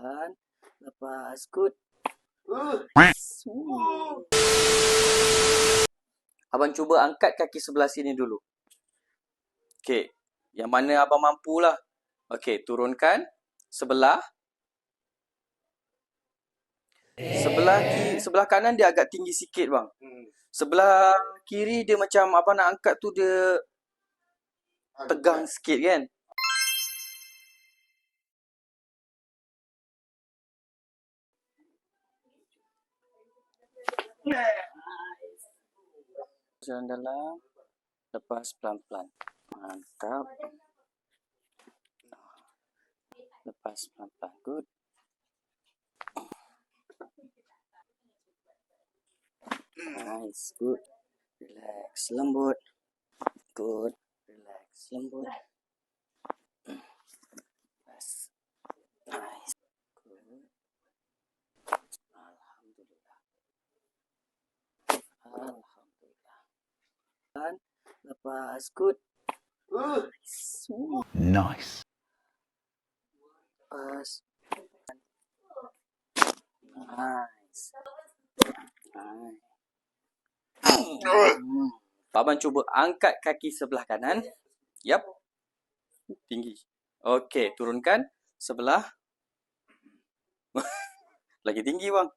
Pelan. Lepas. Good. Abang cuba angkat kaki sebelah sini dulu. Okey. Yang mana abang mampulah. Okey, turunkan. Sebelah. Sebelah kiri, sebelah kanan dia agak tinggi sikit bang. Sebelah kiri dia macam abang nak angkat tu dia tegang sikit kan. Jalan dalam. Lepas pelan-pelan. Mantap. Lepas pelan-pelan. Good. Nice. Good. Relax. Lembut. Good. Relax. Lembut. Nice. Nice. Good. Alhamdulillah. Alhamdulillah. Dan lepas. Good. Nice. Ooh. Nice. Lepas. Nice. Nice. Hmm. Abang cuba angkat kaki sebelah kanan. Yap. Tinggi. Okey, turunkan. Sebelah. Lagi tinggi bang.